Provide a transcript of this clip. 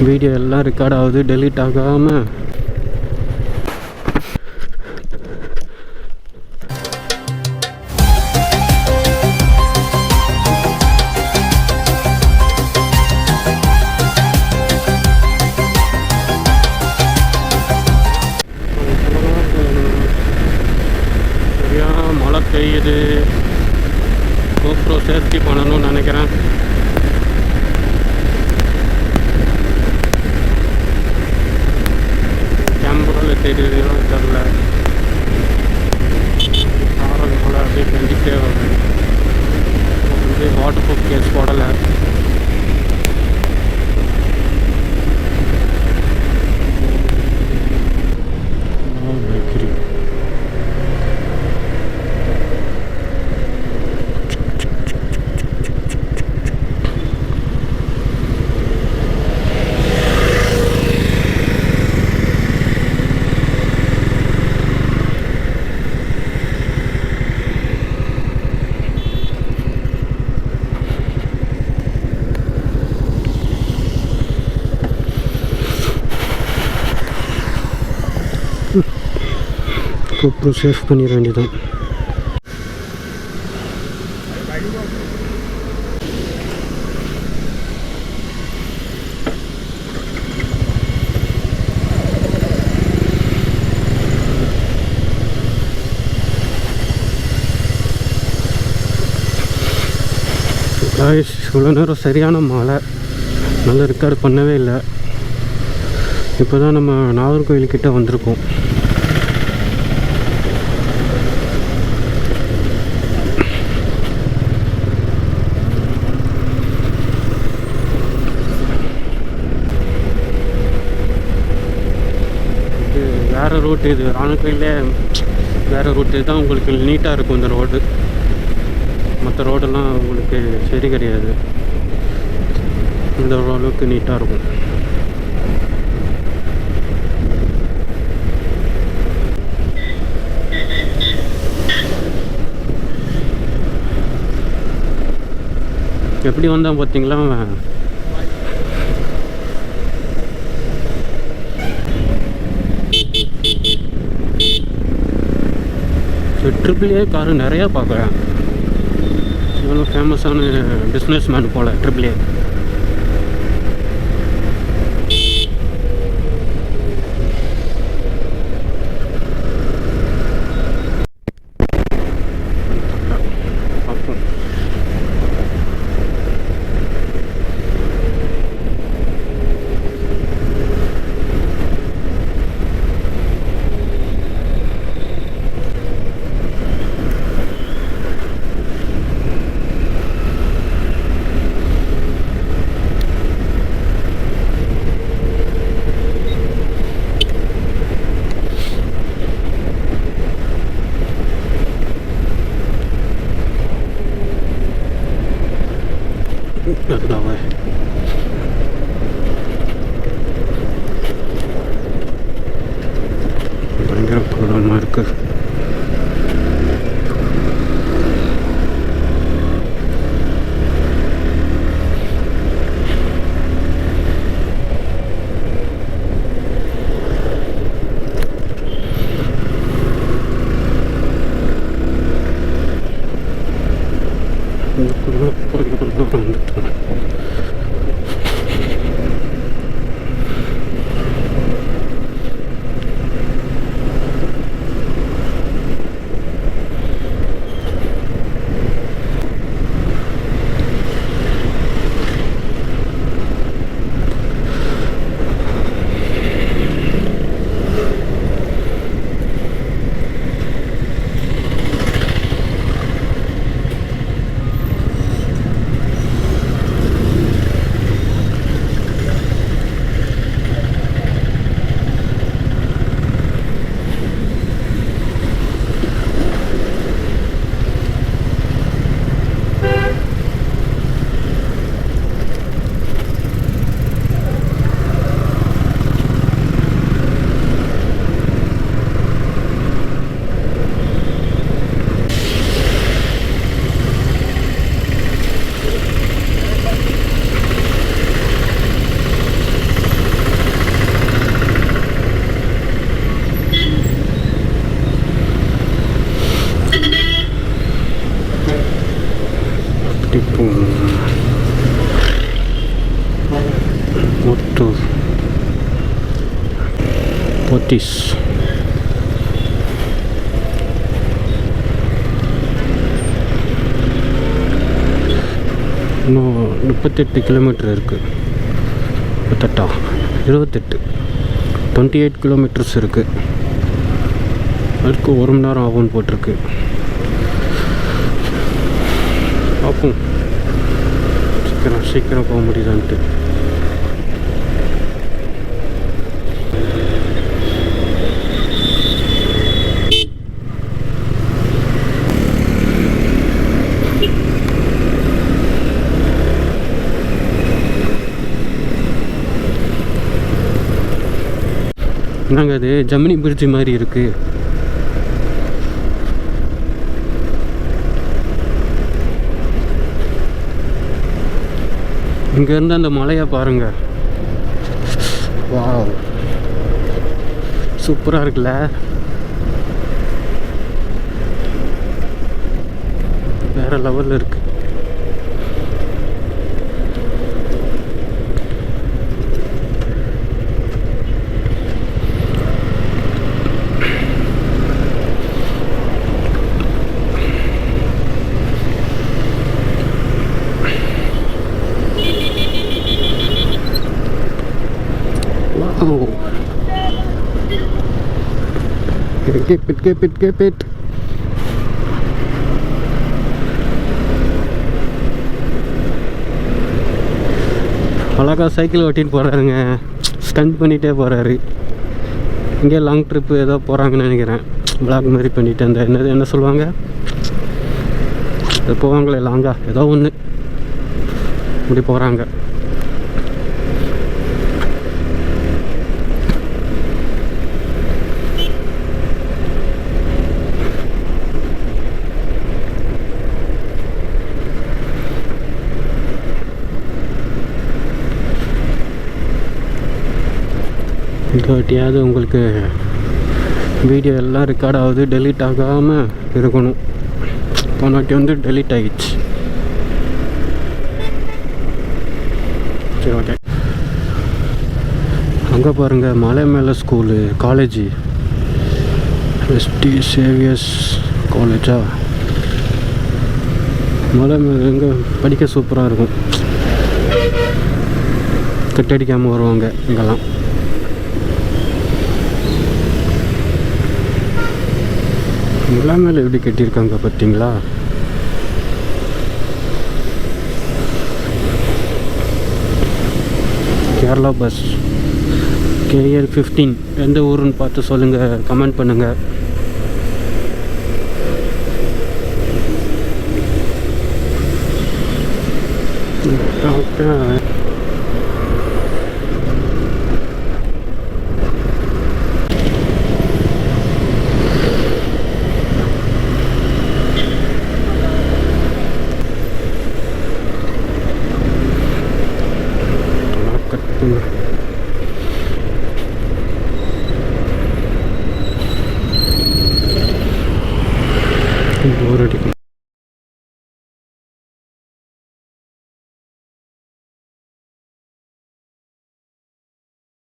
Video எல்லாம் record ஆகுது delete ஆகாமல் てるような கூப்பிட்டு சேஃப் பண்ணிட வேண்டியதான் காய்ஸ் இவ்வளோ நேரம் சரியான மழை. நல்லா ரெக்கார்டு பண்ணவே இல்லை. இப்போ தான் நம்ம நாகர்கோவில்கிட்ட வந்திருக்கோம் இது ரோட்டு இது. ராணுக்கையிலே வேறு ரூட்டு தான் உங்களுக்கு நீட்டாக இருக்கும் இந்த ரோடு மற்ற ரோடெல்லாம் உங்களுக்கு சரி கிடையாது. இந்த அளவுக்கு நீட்டாக இருக்கும். எப்படி வந்தான் பார்த்தீங்களா? ட்ரிபிள் ஏ காரு நிறையா பார்க்குறேன். இவ்வளோ ஃபேமஸான business man pole triple A 不知道为。Mm-hmm. Muthu Pothys இன்னும் முப்பத்தெட்டு கிலோமீட்டர் இருக்குது முப்பத்தெட்டா இருபத்தெட்டு. டுவெண்ட்டி எயிட் கிலோமீட்டர்ஸ் இருக்குது அதுக்கு ஒரு மணி நேரம் ஆகும்னு போட்டிருக்கு. பார்ப்போம். சீக்கிரம் சீக்கிரம் போக முடியுதான்ட்டு. என்னங்க அது ஜமினி பிரிட்ஜ் மாதிரி இருக்கு. இங்க இருந்து அந்த மலையை பாருங்க. வாவ். சூப்பரா இருக்குல்ல? வேற இருக்குது இருக்கு Wow. Keep it, keep it, keep it. அழகா சைக்கிள் ஓட்டின்னு போகிறாருங்க ஸ்டண்ட் பண்ணிகிட்டே போகிறாரு இங்கே லாங் ட்ரிப்பு ஏதோ போகிறாங்கன்னு நினைக்கிறேன். பிளாக் மாதிரி பண்ணிட்டு அந்த என்னது என்ன சொல்லுவாங்க? போவாங்களே லாங்காக ஏதோ ஒன்று இப்படி போகிறாங்க காட்டியாவது வாட்டியாவது உங்களுக்கு வீடியோ எல்லாம் ரெக்கார்ட் ஆகுது டெலீட் ஆகாமல் இருக்கணும். போனாட்டி வந்து டெலீட் ஆகிடுச்சு சரி ஓகே அங்கே பாருங்கள் மலை மேலே ஸ்கூலு காலேஜு எஸ்டி சேவியர்ஸ் காலேஜா மலை மேலே எங்கே படிக்க சூப்பராக இருக்கும். கட்டடிக்காமல் வருவாங்க இங்கெல்லாம். நிலா மேலே எப்படி கட்டியிருக்காங்க பார்த்தீங்களா? கேரளா பஸ் கேஎல் ஃபிஃப்டீன் எந்த ஊருன்னு பார்த்து சொல்லுங்கள் கமெண்ட் பண்ணுங்கள் okay Hum. tudo. Duro ali.